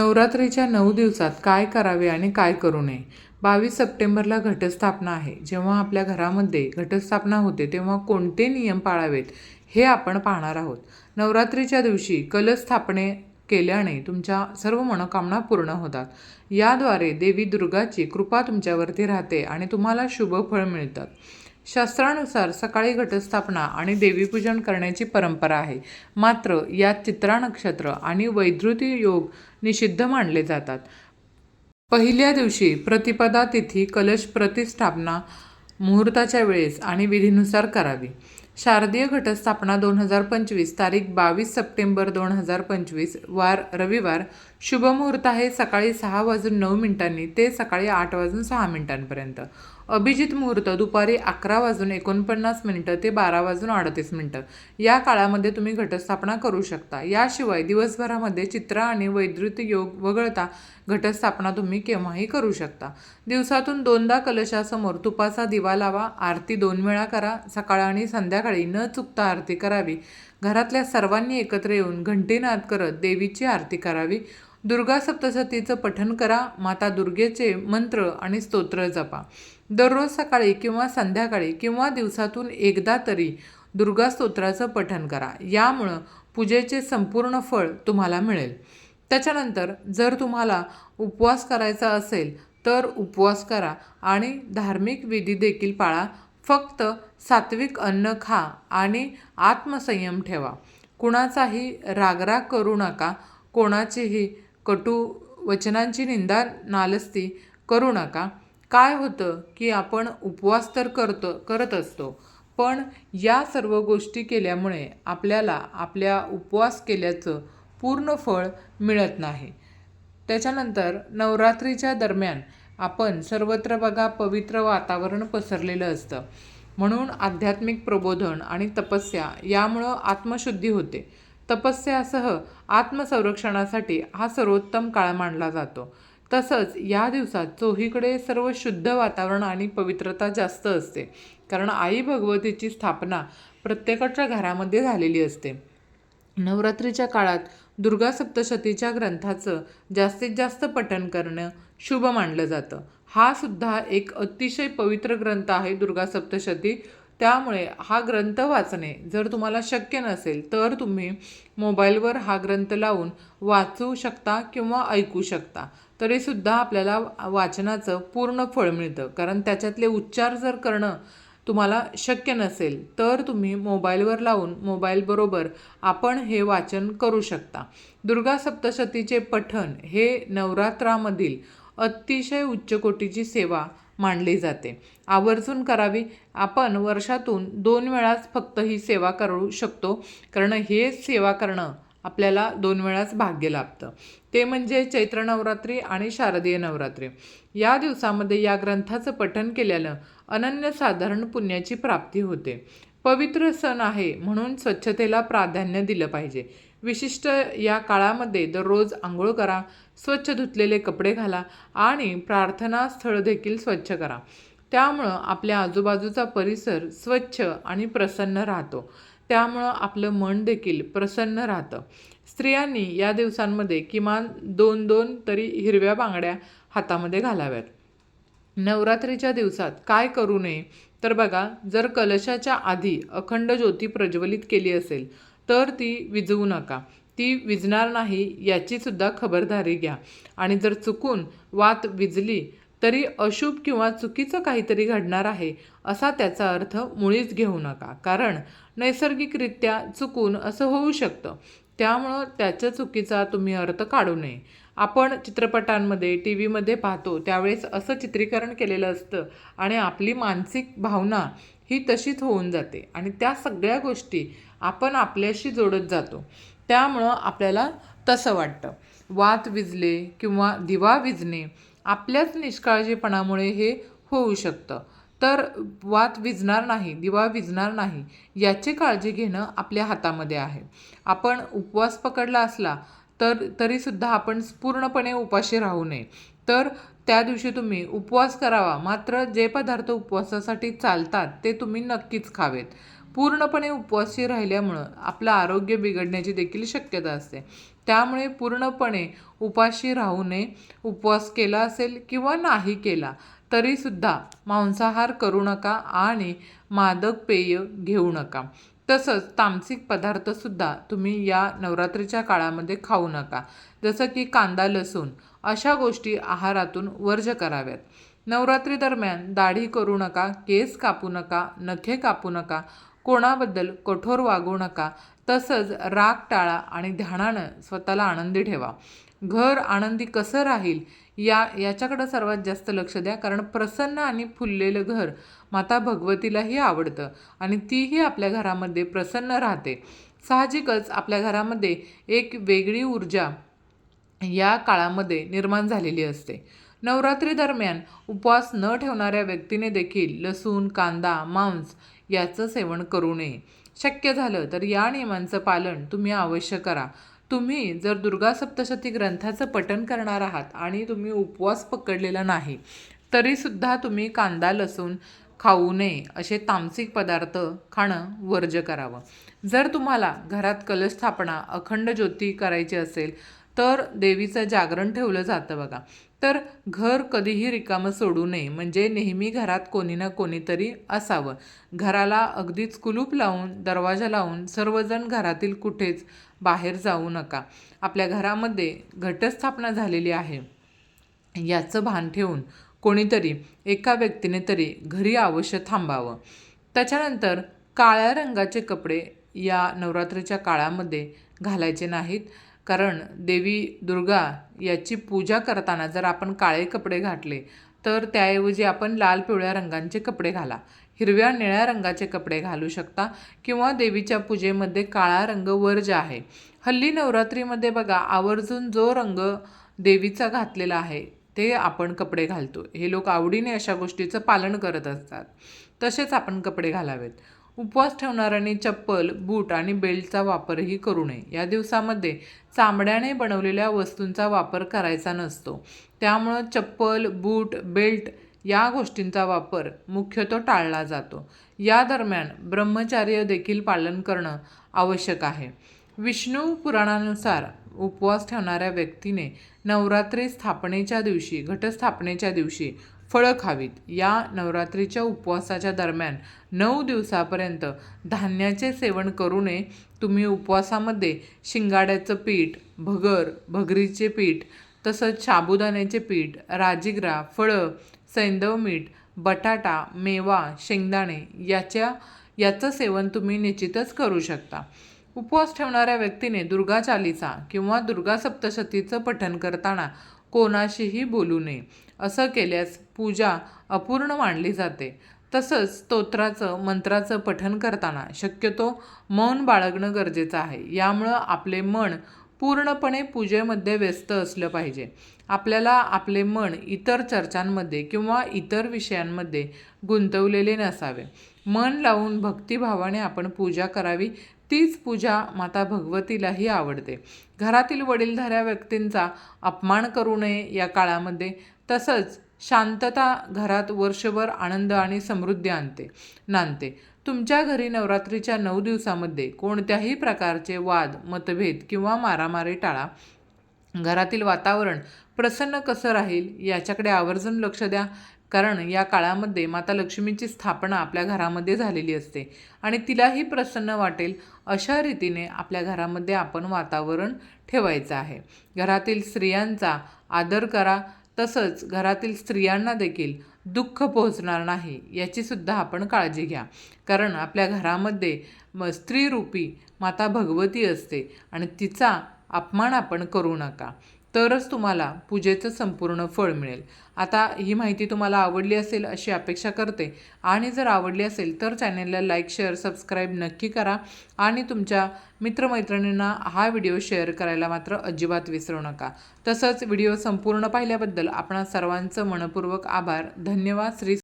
नवरात्रीच्या नऊ दिवसात काय करावे आणि काय करू नये? बावीस सप्टेंबरला घटस्थापना आहे. जेव्हा आपल्या घरामध्ये घटस्थापना होते तेव्हा कोणते नियम पाळावेत हे आपण पाहणार आहोत. नवरात्रीच्या दिवशी कलस्थापने केल्याने तुमच्या सर्व मनोकामना पूर्ण होतात. याद्वारे देवी दुर्गाची कृपा तुमच्यावरती राहते आणि तुम्हाला शुभ फळ मिळतात. शास्त्रानुसार सकाळी घटस्थापना आणि देवीपूजन करण्याची परंपरा आहे. मात्र यात चित्रा नक्षत्र आणि वैद्रुती योग निषिद्ध मानले जातात. पहिल्या दिवशी प्रतिपदा तिथी कलश प्रतिष्ठापना मुहूर्ताच्या वेळेस आणि विधीनुसार करावी. शारदीय घटस्थापना दोन हजार पंचवीस तारीख बावीस सप्टेंबर दोन हजार पंचवीस वार रविवार शुभमुहूर्त आहे सकाळी सहा वाजून नऊ मिनिटांनी ते सकाळी आठ वाजून सहा मिनिटांपर्यंत. अभिजित मुहूर्त दुपारी अकरा वाजून एकोणपन्नास मिनटं ते बारा वाजून अडतीस मिनटं. या काळामध्ये तुम्ही घटस्थापना करू शकता. याशिवाय दिवसभरामध्ये चित्र आणि वैद्युत योग वगळता घटस्थापना तुम्ही केव्हाही करू शकता. दिवसातून दोनदा कलशासमोर तुपाचा दिवा लावा आरती दोन वेळा करा सकाळ आणि संध्याकाळी न चुकता आरती करावी. घरातल्या सर्वांनी एकत्र येऊन घंटेनाद करत देवीची आरती करावी. दुर्गा सप्तशतीचं पठण करा माता दुर्गेचे मंत्र आणि स्तोत्र जपा. दररोज सकाळी किंवा संध्याकाळी किंवा दिवसातून एकदा तरी दुर्गा स्तोत्राचं पठण करा. यामुळं पूजेचे संपूर्ण फळ तुम्हाला मिळेल. त्याच्यानंतर जर तुम्हाला उपवास करायचा असेल तर उपवास करा आणि धार्मिक विधी देखील पाळा. फक्त सात्विक अन्न खा आणि आत्मसंयम ठेवा. कुणाचाही रागराग करू नका कोणाचीही कटू वचनांची निंदा नालस्ती करू नका. काय होतं की आपण उपवास तर करतो करत असतो पण या सर्व गोष्टी केल्यामुळे आपल्याला आपल्या उपवास केल्याचं पूर्ण फळ मिळत नाही. त्याच्यानंतर नवरात्रीच्या दरम्यान आपण सर्वत्र बघा पवित्र वातावरण पसरलेलं असतं. म्हणून आध्यात्मिक प्रबोधन आणि तपस्या यामुळं आत्मशुद्धी होते. तपस्यासह आत्मसंरक्षणासाठी हा सर्वोत्तम काळ मानला जातो. तसंच या दिवसात चोहीकडे सर्व शुद्ध वातावरण आणि पवित्रता जास्त असते. कारण आई भगवतीची स्थापना प्रत्येकाच्या घरामध्ये झालेली असते. नवरात्रीच्या काळात दुर्गा सप्तशतीच्या ग्रंथाचं जास्तीत जास्त पठण करणं शुभ मानलं जातं. हा सुद्धा एक अतिशय पवित्र ग्रंथ आहे दुर्गा सप्तशती त्यामुळे हा ग्रंथ वाचणे जर तुम्हाला शक्य नसेल तर तुम्ही मोबाईलवर हा ग्रंथ लावून वाचू शकता किंवा ऐकू शकता. तरीसुद्धा आपल्याला वाचनाचं पूर्ण फळ मिळतं. कारण त्याच्यातले उच्चार जर करणं तुम्हाला शक्य नसेल तर तुम्ही मोबाईलवर लावून मोबाईलबरोबर आपण हे वाचन करू शकता. दुर्गा सप्तशतीचे पठण हे नवरात्रामधील अतिशय उच्चकोटीची सेवा मानली जाते. आवर्जून करावी. आपण वर्षातून दोन वेळाच फक्त ही सेवा करू शकतो कारण हे सेवा करणं आपल्याला दोन वेळाच भाग्य लाभतं. ते म्हणजे चैत्र नवरात्री आणि शारदीय नवरात्री. या दिवसामध्ये या ग्रंथाचं पठन केल्यानं अनन्यसाधारण पुण्याची प्राप्ती होते. पवित्र सण आहे म्हणून स्वच्छतेला प्राधान्य दिलं पाहिजे. विशिष्ट या काळामध्ये दररोज आंघोळ करा स्वच्छ धुतलेले कपडे घाला आणि प्रार्थना स्थळ देखील स्वच्छ करा. त्यामुळं आपल्या आजूबाजूचा परिसर स्वच्छ आणि प्रसन्न राहतो. त्यामुळं आपलं मन देखील प्रसन्न राहतं. स्त्रियांनी या दिवसांमध्ये किमान दोन दोन तरी हिरव्या बांगड्या हातामध्ये घालाव्यात. नवरात्रीच्या दिवसात काय करू नये? तर बघा जर कलशाच्या आधी अखंड ज्योती प्रज्वलित केली असेल तर ती विजवू नका. ती विजणार नाही याचीसुद्धा खबरदारी घ्या. आणि जर चुकून वात विजली तरी अशुभ किंवा चुकीचं काहीतरी घडणार आहे असा त्याचा अर्थ मुळीच घेऊ नका. कारण नैसर्गिकरित्या चुकून असं होऊ शकतं. त्यामुळं त्याच्या चुकीचा तुम्ही अर्थ काढू नये. आपण चित्रपटांमध्ये टी व्हीमध्ये पाहतो त्यावेळेस असं चित्रीकरण केलेलं असतं आणि आपली मानसिक भावना ही तशीच होऊन जाते. आणि त्या सगळ्या गोष्टी आपण आपल्याशी जोडत जातो. त्यामुळं आपल्याला तसं वाटतं. वात विजले किंवा दिवा विजणे आपल्याच निष्काळजीपणामुळे हे होऊ शकतं. तर वात विजणार नाही दिवा विजणार नाही याची काळजी घेणं आपल्या हातामध्ये आहे. आपण उपवास पकडला असला तर तरीसुद्धा आपण पूर्णपणे उपाशी राहू नये. तर त्या दिवशी तुम्ही उपवास करावा. मात्र जे पदार्थ उपवासासाठी चालतात ते तुम्ही नक्कीच खावेत. पूर्णपणे उपवासी राहिल्यामुळं आपलं आरोग्य बिघडण्याची देखील शक्यता असते. त्यामुळे पूर्णपणे उपाशी राहू नये उपवास केला असेल किंवा नाही केला तरीसुद्धा मांसाहार करू नका आणि मादक पेय घेऊ नका. तसंच तामसिक पदार्थसुद्धा तुम्ही या नवरात्रीच्या काळामध्ये खाऊ नका. जसं की कांदा लसूण अशा गोष्टी आहारातून वर्ज कराव्यात. नवरात्री दरम्यान दाढी करू नका केस कापू नका नखे कापू नका कोणाबद्दल कठोर वागू नका तसंच राग टाळा आणि ध्यानानं स्वतःला आनंदी ठेवा. घर आनंदी कसं राहील या याच्याकडं सर्वात जास्त लक्ष द्या कारण प्रसन्न आणि फुललेलं घर माता भगवतीलाही आवडतं आणि तीही आपल्या घरामध्ये प्रसन्न राहते. साहजिकच आपल्या घरामध्ये एक वेगळी ऊर्जा या काळामध्ये निर्माण झालेली असते. नवरात्री दरम्यान उपवास न ठेवणाऱ्या व्यक्तीने देखील लसूण कांदा मांस याचं सेवन करू नये. शक्य झालं तर या नियमांचं पालन तुम्ही अवश्य करा. तुम्ही जर दुर्गा सप्तशती ग्रंथाचं पठण करणार आहात आणि तुम्ही उपवास पकडलेला नाही तरीसुद्धा तुम्ही कांदा लसूण खाऊ नये असे तामसिक पदार्थ खाणं वर्ज्य करावं. जर तुम्हाला घरात कलस्थापना अखंड ज्योती करायची असेल तर देवीचं जागरण ठेवलं जातं बघा. तर घर कधीही रिकामं सोडू नये. म्हणजे नेहमी घरात कोणी ना कोणीतरी असावं. घराला अगदीच कुलूप लावून दरवाजा लावून सर्वजण घरातील कुठेच बाहेर जाऊ नका. आपल्या घरामध्ये घटस्थापना झालेली आहे. याचं भान ठेवून कोणीतरी एका व्यक्तीने तरी घरी अवश्य थांबावं. त्याच्यानंतर काळ्या रंगाचे कपडे या नवरात्रीच्या काळामध्ये घालायचे नाहीत. कारण देवी दुर्गा याची पूजा करताना जर आपण काळे कपडे घातले तर त्याऐवजी आपण लाल पिवळ्या रंगांचे कपडे घाला. हिरव्या निळ्या रंगाचे कपडे घालू शकता किंवा देवीच्या पूजेमध्ये काळा रंग वर्ज आहे. हल्ली नवरात्रीमध्ये बघा आवर्जून जो रंग देवीचा घातलेला आहे ते आपण कपडे घालतो. हे लोक आवडीने अशा गोष्टीचं पालन करत असतात. तसेच आपण कपडे घालावेत. उपवास ठेवणाऱ्यांनी चप्पल बूट आणि बेल्टचा वापरही करू नये. या दिवसामध्ये चामड्याने बनवलेल्या वस्तूंचा वापर करायचा नसतो. त्यामुळं चप्पल बूट बेल्ट या गोष्टींचा वापर मुख्यतो टाळला जातो. या दरम्यान ब्रह्मचार्य देखील पालन करणं आवश्यक आहे. विष्णू पुराणानुसार उपवास ठेवणाऱ्या व्यक्तीने नवरात्री स्थापनेच्या दिवशी घटस्थापनेच्या दिवशी फळं खावीत. या नवरात्रीच्या उपवासाच्या दरम्यान नऊ दिवसापर्यंत धान्याचे सेवन करू नये. तुम्ही उपवासामध्ये शिंगाड्याचं पीठ भगर भगरीचे पीठ तसंच साबुदाण्याचे पीठ राजिग्रा फळं सैंदव मीठ बटाटा मेवा शेंगदाणे याच्या याचं सेवन तुम्ही निश्चितच करू शकता. उपवास ठेवणाऱ्या व्यक्तीने दुर्गा चालीसा किंवा दुर्गा सप्तशतीचं पठण करताना कोणाशीही बोलू नये. असं केल्यास पूजा अपूर्ण मानली जाते. तसंच स्तोत्राचं मंत्राचं पठण करताना शक्यतो मौन बाळगणं गरजेचं आहे. यामुळं आपले मन पूर्णपणे पूजेमध्ये व्यस्त असलं पाहिजे. आपल्याला आपले मन इतर चर्चांमध्ये किंवा इतर विषयांमध्ये गुंतवलेले नसावे. मन लावून भक्तिभावाने आपण पूजा करावी तीच पूजा माता भगवतीलाही आवडते. घरातील वडीलधाऱ्या व्यक्तींचा अपमान करू नये या काळामध्ये तसंच शांतता घरात वर्षभर आनंद आणि समृद्धी आणते. नांदते. तुमच्या घरी नवरात्रीच्या नऊ दिवसामध्ये कोणत्याही प्रकारचे वाद मतभेद किंवा मारामारी टाळा. घरातील वातावरण प्रसन्न कसं राहील याच्याकडे आवर्जून लक्ष द्या. कारण या काळामध्ये माता लक्ष्मीची स्थापना आपल्या घरामध्ये झालेली असते आणि तिलाही प्रसन्न वाटेल अशा रीतीने आपल्या घरामध्ये आपण वातावरण ठेवायचं आहे. घरातील स्त्रियांचा आदर करा तसंच घरातील स्त्रियांना देखील दुःख पोहोचणार नाही याचीसुद्धा आपण काळजी घ्या. कारण आपल्या घरामध्ये म स्त्रीरूपी माता भगवती असते आणि तिचा अपमान आपण करू नका. तरच तुम्हाला पूजेचं संपूर्ण फळ मिळेल. आता ही माहिती तुम्हाला आवडली असेल अशी अपेक्षा करते. आणि जर आवडली असेल तर चॅनेलला लाईक शेअर सबस्क्राईब नक्की करा. आणि तुमच्या मित्रमैत्रिणींना हा व्हिडिओ शेअर करायला मात्र अजिबात विसरू नका. तसंच व्हिडिओ संपूर्ण पाहिल्याबद्दल आपणा सर्वांचं मनपूर्वक आभार. धन्यवाद. श्री